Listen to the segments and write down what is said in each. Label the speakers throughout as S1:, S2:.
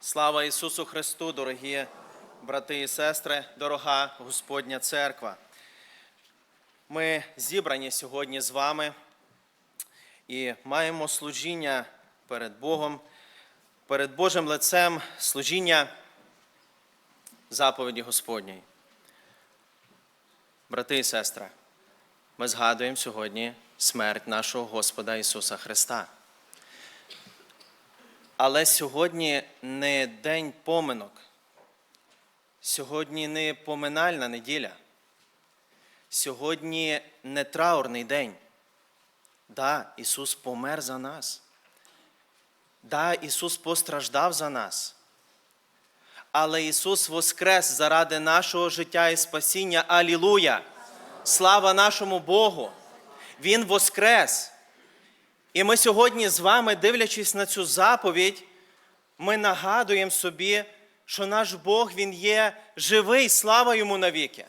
S1: Слава Ісусу Христу, дорогі брати і сестри, дорога Господня церква. Ми зібрані сьогодні з вами і маємо служіння перед Богом, перед Божим лицем, служіння заповіді Господньої. Брати і сестри, ми згадуємо сьогодні смерть нашого Господа Ісуса Христа. Але сьогодні не день поминок, сьогодні не поминальна неділя, сьогодні не траурний день. Да, Ісус помер за нас. Да, Ісус постраждав за нас. Але Ісус воскрес заради нашого життя і спасіння. Алілуя! Слава нашому Богу! Він воскрес! І ми сьогодні з вами, дивлячись на цю заповідь, ми нагадуємо собі, що наш Бог Він є живий, слава йому навіки.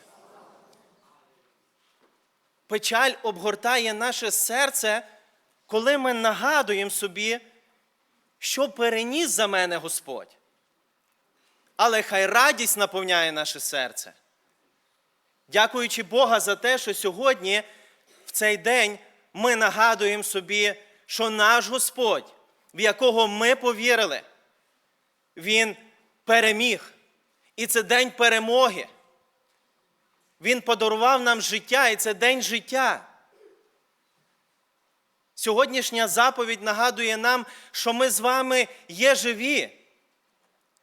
S1: Печаль обгортає наше серце, коли ми нагадуємо собі, що переніс за мене Господь. Але хай радість наповняє наше серце. Дякуючи Бога за те, що сьогодні, в цей день, ми нагадуємо собі, що наш Господь, в якого ми повірили, Він переміг. І це день перемоги. Він подарував нам життя, і це день життя. Сьогоднішня заповідь нагадує нам, що ми з вами є живі,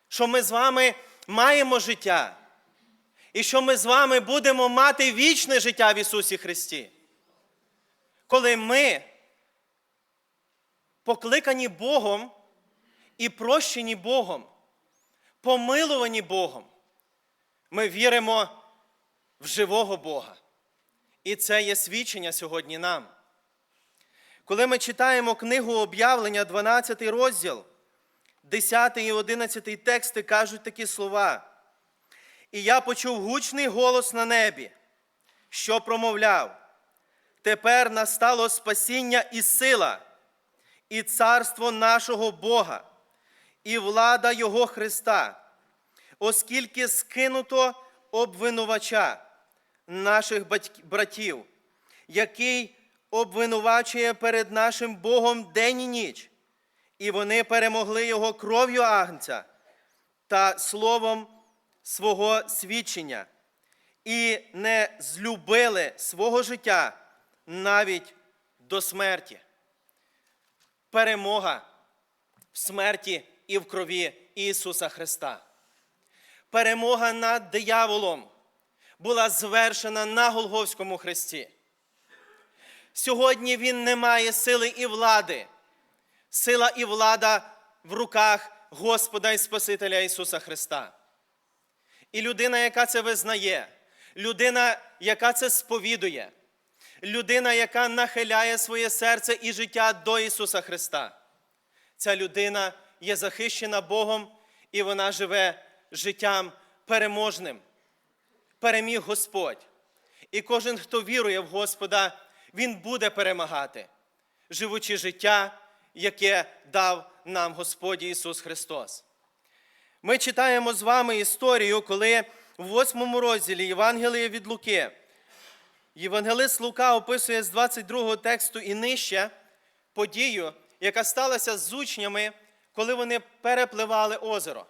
S1: що ми з вами маємо життя, і що ми з вами будемо мати вічне життя в Ісусі Христі. Коли ми покликані Богом і прощені Богом, помилувані Богом, ми віримо в живого Бога. І це є свідчення сьогодні нам. Коли ми читаємо книгу об'явлення, 12 розділ, 10 і 11 тексти кажуть такі слова. І я почув гучний голос на небі, що промовляв: Тепер настало спасіння і сила, і царство нашого Бога, і влада Його Христа, оскільки скинуто обвинувача наших братів, який обвинувачує перед нашим Богом день і ніч, і вони перемогли його кров'ю агнця та словом свого свідчення, і не злюбили свого життя навіть до смерті. Перемога в смерті і в крові Ісуса Христа. Перемога над дияволом була звершена на Голговському хресті. Сьогодні він не має сили і влади. Сила і влада в руках Господа і Спасителя Ісуса Христа. І людина, яка це визнає, людина, яка це сповідує, людина, яка нахиляє своє серце і життя до Ісуса Христа. Ця людина є захищена Богом, і вона живе життям переможним. Переміг Господь. І кожен, хто вірує в Господа, він буде перемагати, живучи життя, яке дав нам Господь Ісус Христос. Ми читаємо з вами історію, коли в восьмому розділі Євангелія від Луки Євангелист Лука описує з 22 тексту і нижче подію, яка сталася з учнями, коли вони перепливали озеро.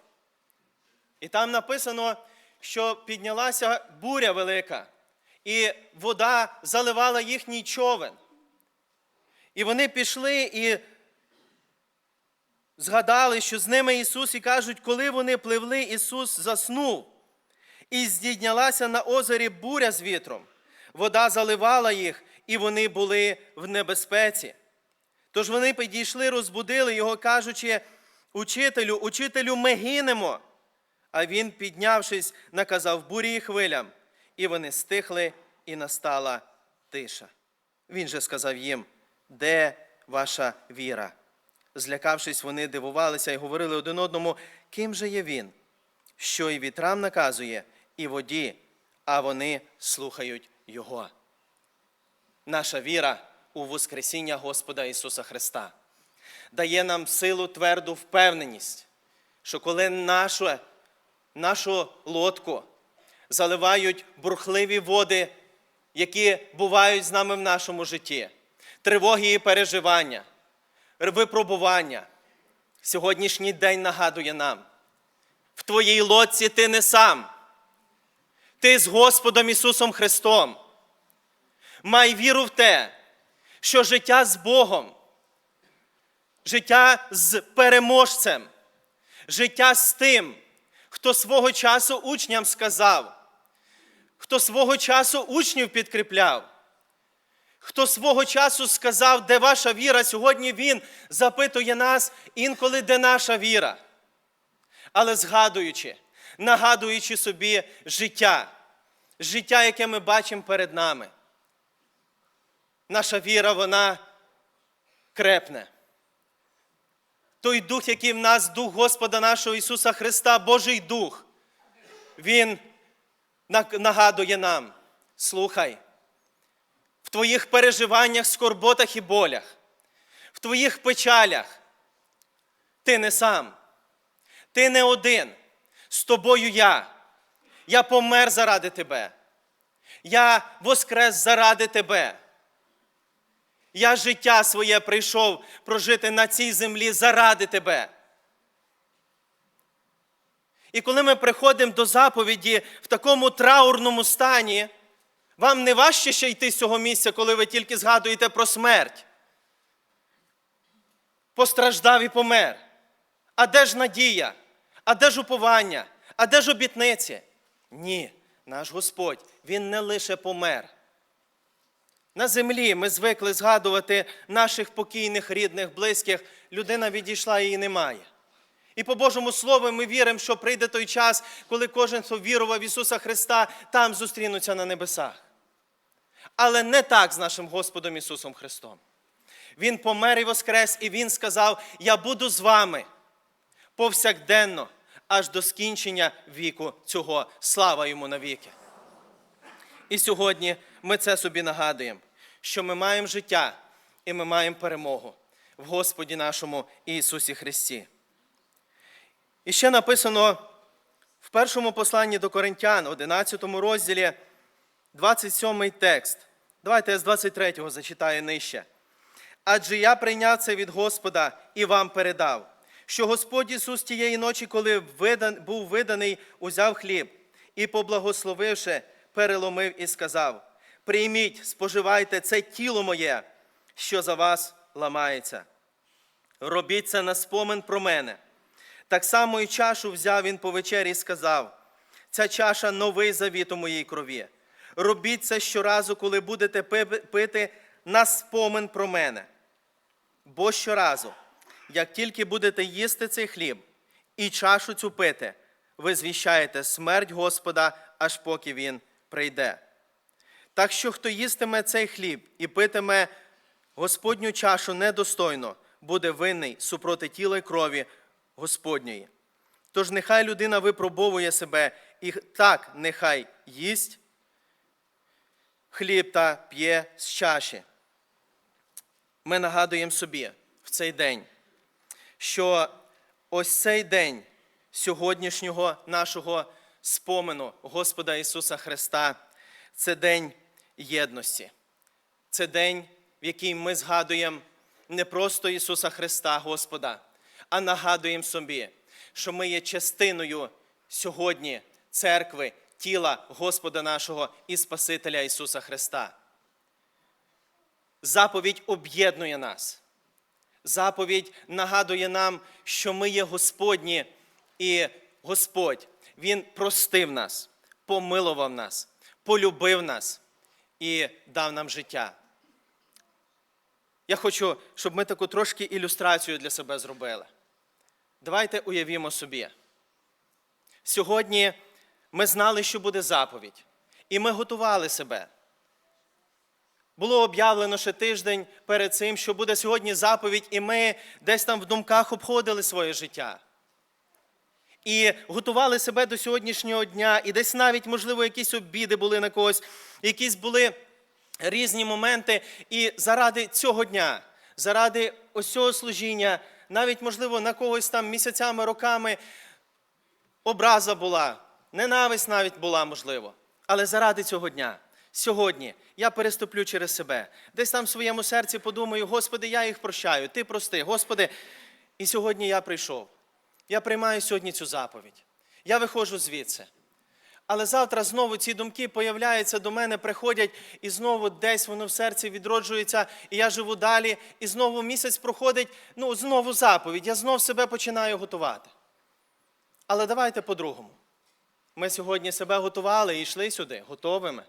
S1: І там написано, що піднялася буря велика, і вода заливала їхній човен. І вони пішли і згадали, що з ними Ісус, і кажуть, коли вони пливли, Ісус заснув. І здійнялася на озері буря з вітром. Вода заливала їх, і вони були в небезпеці. Тож вони підійшли, розбудили його, кажучи, учителю, учителю, ми гинемо. А він, піднявшись, наказав бурі і хвилям, і вони стихли, і настала тиша. Він же сказав їм, де ваша віра? Злякавшись, вони дивувалися і говорили один одному, ким же є він, що і вітрам наказує, і воді, а вони слухають його. Наша віра у Воскресіння Господа Ісуса Христа дає нам силу, тверду впевненість, що коли нашу, нашу лодку заливають бурхливі води, які бувають з нами в нашому житті, тривоги і переживання, випробування, сьогоднішній день нагадує нам, в твоїй лодці ти не сам. Ти з Господом Ісусом Христом. Май віру в те, що життя з Богом, життя з переможцем, життя з тим, хто свого часу учням сказав, хто свого часу учнів підкріпляв, хто свого часу сказав, де ваша віра, сьогодні Він запитує нас інколи, де наша віра. Але згадуючи, нагадуючи собі життя, життя, яке ми бачимо перед нами. Наша віра, вона крепне. Той дух, який в нас, дух Господа нашого Ісуса Христа, Божий Дух, Він нагадує нам, слухай, в твоїх переживаннях, скорботах і болях, в твоїх печалях, ти не сам, ти не один, з тобою я. Я помер заради тебе. Я воскрес заради тебе. Я життя своє прийшов прожити на цій землі заради тебе. І коли ми приходимо до заповіді в такому траурному стані, вам не важче ще йти з цього місця, коли ви тільки згадуєте про смерть. Постраждав і помер. А де ж надія? А де ж уповання? А де ж обітниці? Ні, наш Господь, Він не лише помер. На землі ми звикли згадувати наших покійних, рідних, близьких. Людина відійшла її немає. І по Божому Слову ми віримо, що прийде той час, коли кожен, хто вірував в Ісуса Христа, там зустрінуться на небесах. Але не так з нашим Господом Ісусом Христом. Він помер і воскрес, і Він сказав: Я буду з вами повсякденно, аж до скінчення віку цього. Слава йому навіки. І сьогодні ми це собі нагадуємо, що ми маємо життя і ми маємо перемогу в Господі нашому Ісусі Христі. І ще написано в першому посланні до Коринтян, 11 розділі, 27 текст. Давайте я з 23-го зачитаю нижче. Адже я прийняв це від Господа і вам передав, що Господь Ісус тієї ночі, коли видан, був виданий, узяв хліб і, поблагословивши, переломив і сказав: Прийміть, споживайте це тіло моє, що за вас ламається. Робіть це на спомин про мене. Так само і чашу взяв він по вечері і сказав: Ця чаша новий завіт у моїй крові. Робіть це щоразу, коли будете пити на спомин про мене. Бо щоразу, як тільки будете їсти цей хліб і чашу цю пити, ви звіщаєте смерть Господа, аж поки Він прийде. Так що, хто їстиме цей хліб і питиме Господню чашу недостойно, буде винний супроти тіла й крові Господньої. Тож нехай людина випробовує себе і так нехай їсть хліб та п'є з чаші. Ми нагадуємо собі в цей день, що ось цей день сьогоднішнього нашого спомену Господа Ісуса Христа це день єдності. Це день, в який ми згадуємо не просто Ісуса Христа, Господа, а нагадуємо собі, що ми є частиною сьогодні церкви, тіла Господа нашого і Спасителя Ісуса Христа. Заповідь об'єднує нас. Заповідь нагадує нам, що ми є Господні, і Господь, Він простив нас, помилував нас, полюбив нас і дав нам життя. Я хочу, щоб ми таку трошки ілюстрацію для себе зробили. Давайте уявімо собі. Сьогодні ми знали, що буде заповідь, і ми готували себе. Було об'явлено ще тиждень перед цим, що буде сьогодні заповідь, і ми десь там в думках обходили своє життя. І готували себе до сьогоднішнього дня, і десь навіть, можливо, якісь обіди були на когось, якісь були різні моменти. І заради цього дня, заради ось цього служіння, навіть, можливо, на когось там місяцями, роками образа була, ненависть навіть була, можливо. Але заради цього дня, сьогодні, я переступлю через себе. Десь там в своєму серці подумаю, Господи, я їх прощаю, Ти прости, Господи. І сьогодні я прийшов. Я приймаю сьогодні цю заповідь. Я виходжу звідси. Але завтра знову ці думки появляються до мене, приходять, і знову десь воно в серці відроджується, і я живу далі, і знову місяць проходить, ну, знову заповідь, я знов себе починаю готувати. Але давайте по-другому. Ми сьогодні себе готували і йшли сюди, готовими.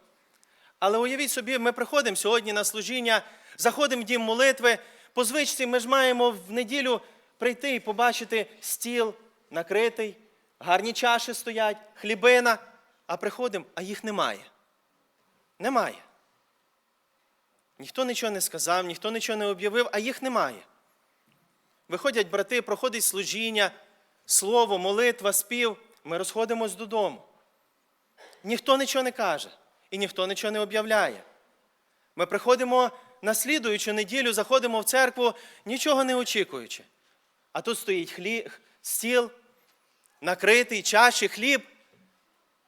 S1: Але уявіть собі, ми приходимо сьогодні на служіння, заходимо в дім молитви. По звичці ми ж маємо в неділю прийти і побачити стіл накритий, гарні чаші стоять, хлібина, а приходимо, а їх немає. Немає. Ніхто нічого не сказав, ніхто нічого не об'явив, а їх немає. Виходять брати, проходить служіння, слово, молитва, спів. Ми розходимось додому. Ніхто нічого не каже і ніхто нічого не об'являє. Ми приходимо на слідуючу неділю, заходимо в церкву, нічого не очікуючи. А тут стоїть хліб, стіл, накритий, чаші, хліб.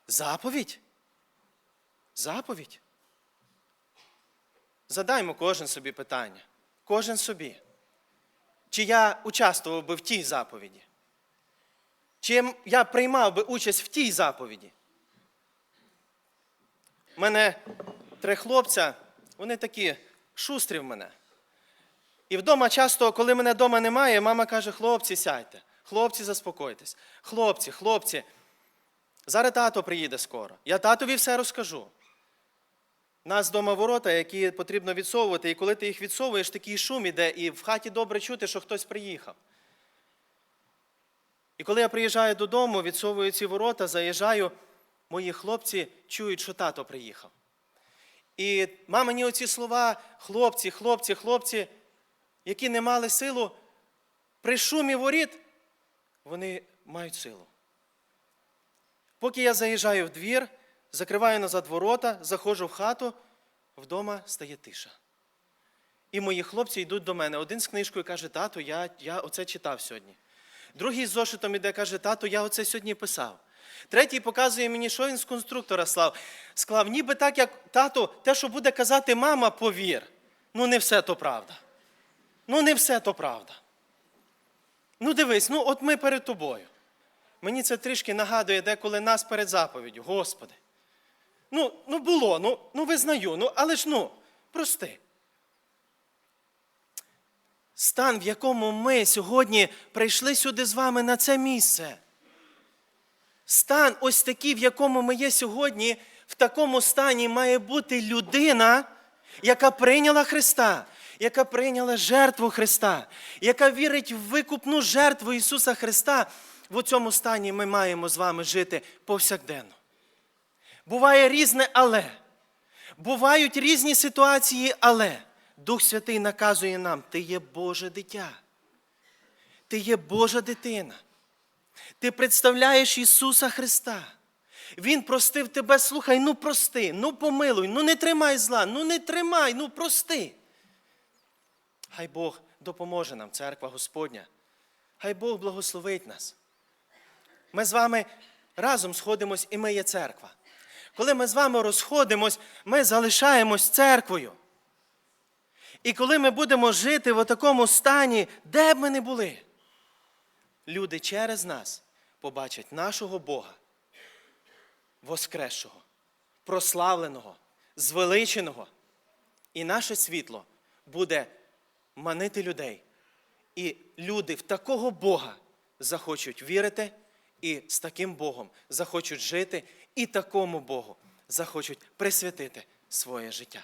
S1: Заповідь. Заповідь. Задаймо кожен собі питання. Кожен собі. Чи я участвував би в тій заповіді? Чи я приймав би участь в тій заповіді? У мене три хлопця, вони такі шустрі в мене. І вдома часто, коли мене вдома немає, мама каже: хлопці, сядьте, хлопці, заспокойтесь. Хлопці, хлопці, зараз тато приїде скоро. Я татові все розкажу. Нас вдома ворота, які потрібно відсовувати, і коли ти їх відсовуєш, такий шум іде, і в хаті добре чути, що хтось приїхав. І коли я приїжджаю додому, відсовую ці ворота, заїжджаю, мої хлопці чують, що тато приїхав. І мамині оці слова, хлопці, хлопці, хлопці, які не мали силу, при шумі воріт, вони мають силу. Поки я заїжджаю в двір, закриваю назад ворота, заходжу в хату, вдома стає тиша. І мої хлопці йдуть до мене. Один з книжкою каже, тату, я, я оце читав сьогодні. Другий з зошитом іде, каже, тату, я оце сьогодні писав. Третій показує мені, що він з конструктора слав. Склав, ніби так, як тату, те, що буде казати мама, повір. Ну, не все то правда. Ну, не все то правда. Ну, дивись, ну от ми перед тобою. Мені це трішки нагадує, деколи нас перед заповіддю. Господи. Ну, ну було, ну, ну визнаю, ну, але ж ну, прости. Стан, в якому ми сьогодні прийшли сюди з вами на це місце. Стан ось такий, в якому ми є сьогодні, в такому стані має бути людина, яка прийняла Христа, яка прийняла жертву Христа, яка вірить в викупну жертву Ісуса Христа. В цьому стані ми маємо з вами жити повсякденно. Буває різне, але. Бувають різні ситуації, але Дух Святий наказує нам: ти є Боже дитя. Ти є Божа дитина. Ти представляєш Ісуса Христа. Він простив тебе, слухай, ну прости, ну помилуй, ну не тримай зла, ну не тримай, ну прости. Хай Бог допоможе нам, церква Господня. Хай Бог благословить нас. Ми з вами разом сходимось і ми є церква. Коли ми з вами розходимось, ми залишаємось церквою. І коли ми будемо жити в такому стані, де б ми не були, люди через нас побачать нашого Бога, воскресшого, прославленого, звеличеного. І наше світло буде манити людей. І люди в такого Бога захочуть вірити, і з таким Богом захочуть жити, і такому Богу захочуть присвятити своє життя.